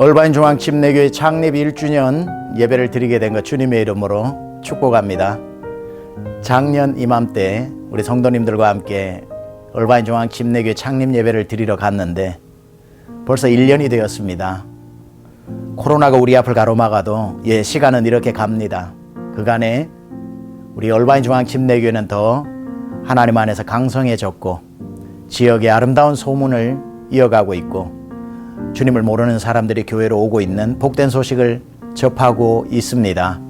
얼바인 중앙 침례교회 창립 1주년 예배를 드리게 된 것 주님의 이름으로 축복합니다. 작년 이맘때 우리 성도님들과 함께 얼바인 중앙 침례교회 창립 예배를 드리러 갔는데 벌써 1년이 되었습니다. 코로나가 우리 앞을 가로막아도 예, 시간은 이렇게 갑니다. 그간에 우리 얼바인 중앙 침례교회는 더 하나님 안에서 강성해졌고 지역의 아름다운 소문을 이어가고 있고 주님을 모르는 사람들이 교회로 오고 있는 복된 소식을 접하고 있습니다.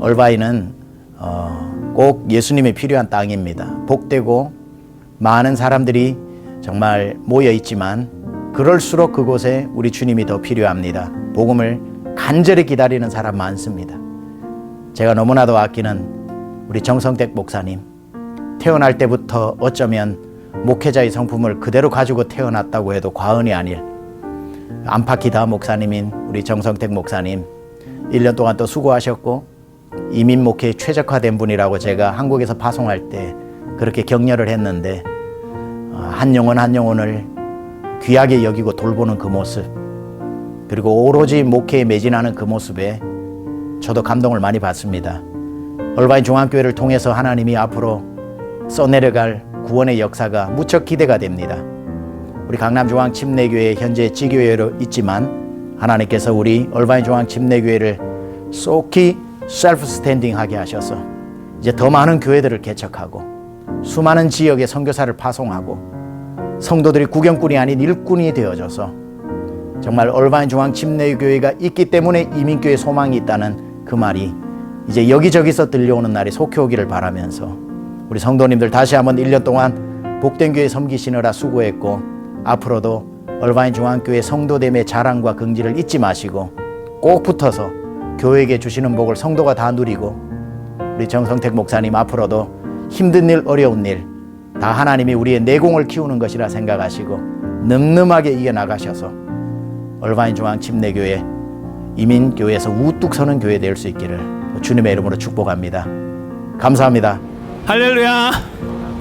얼바인은 어, 꼭 예수님이 필요한 땅입니다. 복되고 많은 사람들이 정말 모여 있지만 그럴수록 그곳에 우리 주님이 더 필요합니다. 복음을 간절히 기다리는 사람 많습니다. 제가 너무나도 아끼는 우리 정성택 목사님 태어날 때부터 어쩌면 목회자의 성품을 그대로 가지고 태어났다고 해도 과언이 아닐 안팎이다 목사님인 우리 정성택 목사님 1년 동안 또 수고하셨고 이민 목회에 최적화된 분이라고 제가 한국에서 파송할 때 그렇게 격려를 했는데 어, 한 영혼 한 영혼을 귀하게 여기고 돌보는 그 모습 그리고 오로지 목회에 매진하는 그 모습에 저도 감동을 많이 받습니다. 얼바인 중앙교회를 통해서 하나님이 앞으로 써내려갈 구원의 역사가 무척 기대가 됩니다. 우리 강남중앙 침례교회 현재 지교회로 있지만 하나님께서 우리 얼바인 중앙 침례교회를 쏙히 셀프 스탠딩하게 하셔서 이제 더 많은 교회들을 개척하고 수많은 지역에 선교사를 파송하고 성도들이 구경꾼이 아닌 일꾼이 되어져서 정말 얼바인 중앙 침례교회가 있기 때문에 이민교회 소망이 있다는 그 말이 이제 여기저기서 들려오는 날이 속히 오기를 바라면서 우리 성도님들 다시 한번 1년 동안 복된 교회 섬기시느라 수고했고 앞으로도 얼바인 중앙교회 성도됨의 자랑과 긍지를 잊지 마시고 꼭 붙어서 교회에게 주시는 복을 성도가 다 누리고 우리 정성택 목사님 앞으로도 힘든 일 어려운 일 다 하나님이 우리의 내공을 키우는 것이라 생각하시고 늠름하게 이겨나가셔서 얼바인 중앙 침례교회 이민교회에서 우뚝 서는 교회 될 수 있기를 주님의 이름으로 축복합니다. 감사합니다. 할렐루야!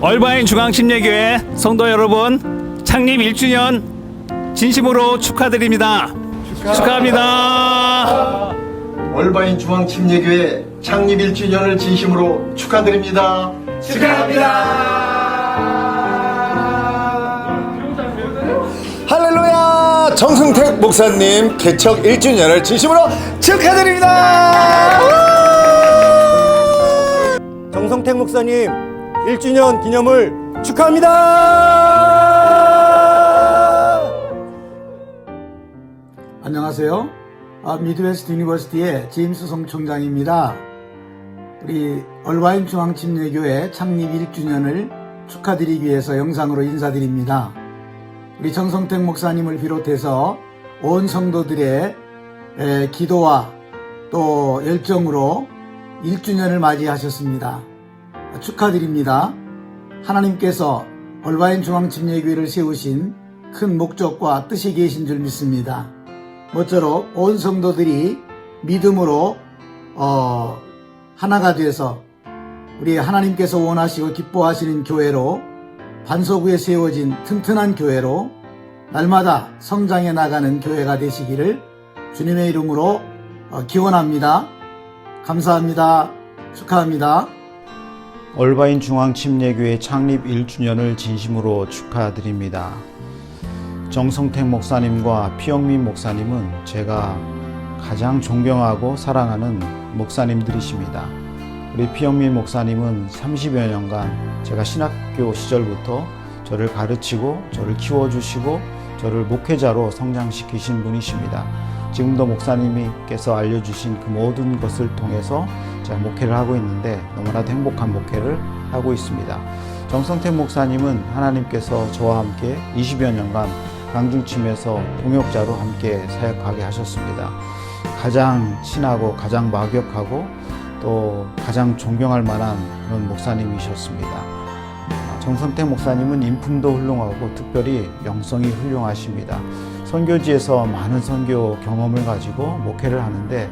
얼바인 중앙 침례교회 성도 여러분 창립 1주년 진심으로 축하드립니다. 축하 합니다. 월바인 중앙 침례교회 창립 1주년을 진심으로 축하드립니다. 할렐루야! 정승택 목사님 개척 1주년을 진심으로 축하드립니다! 정성택 목사님 1주년 기념을 축하합니다! 안녕하세요. 아, 미드웨스트 유니버시티의 제임스 성총장입니다. 우리 얼바인 중앙침례교회 창립 1주년을 축하드리기 위해서 영상으로 인사드립니다. 우리 정성택 목사님을 비롯해서 온 성도들의 에, 기도와 또 열정으로 1주년을 맞이하셨습니다. 축하드립니다. 하나님께서 얼바인 중앙침례교회를 세우신 큰 목적과 뜻이 계신 줄 믿습니다. 모쪼록 온 성도들이 믿음으로 어, 하나가 돼서 우리 하나님께서 원하시고 기뻐하시는 교회로 반석 위에 세워진 튼튼한 교회로 날마다 성장해 나가는 교회가 되시기를 주님의 이름으로 어, 기원합니다. 감사합니다. 축하합니다. 얼바인 중앙침례교회 창립 1주년을 진심으로 축하드립니다. 정성택 목사님과 피영민 목사님은 제가 가장 존경하고 사랑하는 목사님들이십니다. 우리 피영민 목사님은 30여 년간 제가 신학교 시절부터 저를 가르치고 저를 키워주시고 저를 목회자로 성장시키신 분이십니다. 지금도 목사님께서 알려주신 그 모든 것을 통해서 제가 목회를 하고 있는데 너무나도 행복한 목회를 하고 있습니다. 정성택 목사님은 하나님께서 저와 함께 20여 년간 강중침에서 동역자로 함께 사역하게 하셨습니다. 가장 친하고 가장 막역하고 또 가장 존경할 만한 그런 목사님이셨습니다. 정성택 목사님은 인품도 훌륭하고 특별히 영성이 훌륭하십니다. 선교지에서 많은 선교 경험을 가지고 목회를 하는데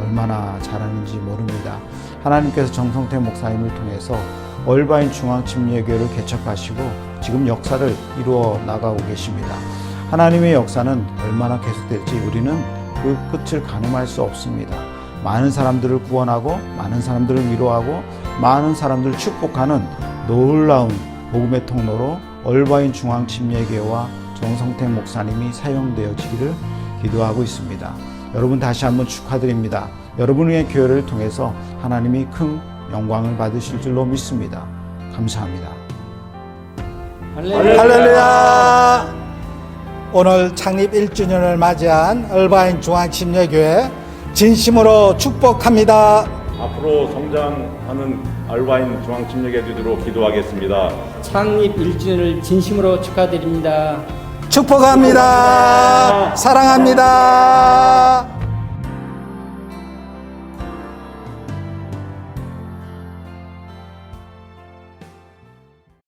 얼마나 잘하는지 모릅니다. 하나님께서 정성택 목사님을 통해서 얼바인 중앙침례교회를 개척하시고 지금 역사를 이루어 나가고 계십니다. 하나님의 역사는 얼마나 계속될지 우리는 그 끝을 가늠할 수 없습니다. 많은 사람들을 구원하고 많은 사람들을 위로하고 많은 사람들을 축복하는 놀라운 복음의 통로로 얼바인 중앙침례교회와 정성택 목사님이 사용되어지기를 기도하고 있습니다. 여러분 다시 한번 축하드립니다. 여러분의 교회를 통해서 하나님이 큰 영광을 받으실 줄로 믿습니다. 감사합니다. 할렐루야! 오늘 창립 1주년을 맞이한 얼바인 중앙침례교회 진심으로 축복합니다. 앞으로 성장하는 알바인 중앙침례교 되도록 기도하겠습니다. 창립 1주년을 진심으로 축하드립니다. 축복합니다. 사랑합니다.